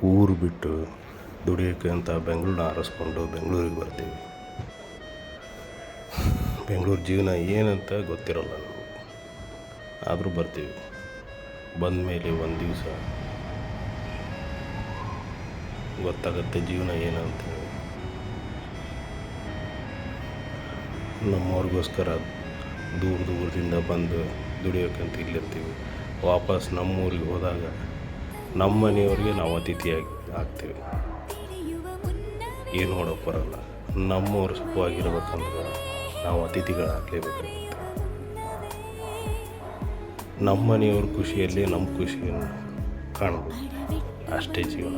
ಊರು ಬಿಟ್ಟು ದುಡಿಯೋಕ್ಕೆ ಅಂತ ಬೆಂಗಳೂರನ್ನ ಆರಿಸ್ಕೊಂಡು ಬೆಂಗಳೂರಿಗೆ ಬರ್ತೀವಿ. ಬೆಂಗಳೂರು ಜೀವನ ಏನಂತ ಗೊತ್ತಿರೋಲ್ಲ ನಮಗೆ. ಆದರೂ ಬರ್ತೀವಿ. ಬಂದ ಮೇಲೆ ಒಂದು ದಿವಸ ಗೊತ್ತಾಗುತ್ತೆ ಜೀವನ ಏನಂತ. ನಮ್ಮವ್ರಿಗೋಸ್ಕರ ದೂರ ದೂರದಿಂದ ಬಂದು ದುಡಿಯೋಕ್ಕಂತ ಇಲ್ಲಿರ್ತೀವಿ. ವಾಪಸ್ ನಮ್ಮೂರಿಗೆ ಹೋದಾಗ ನಮ್ಮ ಮನೆಯವ್ರಿಗೆ ನಾವು ಅತಿಥಿಯಾಗಿ ಆಗ್ತೀವಿ ಏನು ಮಾಡೋಕ್ಕೆ ಬರಲ್ಲ. ನಮ್ಮವ್ರ ಸುಖವಾಗಿರ್ಬೇಕಂದ್ರೆ ನಾವು ಅತಿಥಿಗಳಾಗಲೇಬೇಕಾಗುತ್ತೆ ನಮ್ಮ ಮನೆಯವ್ರ ಖುಷಿಯಲ್ಲಿ ನಮ್ಮ ಖುಷಿಯನ್ನು ಕಾಣಬೇಕು ಅಷ್ಟೇ ಜೀವನ.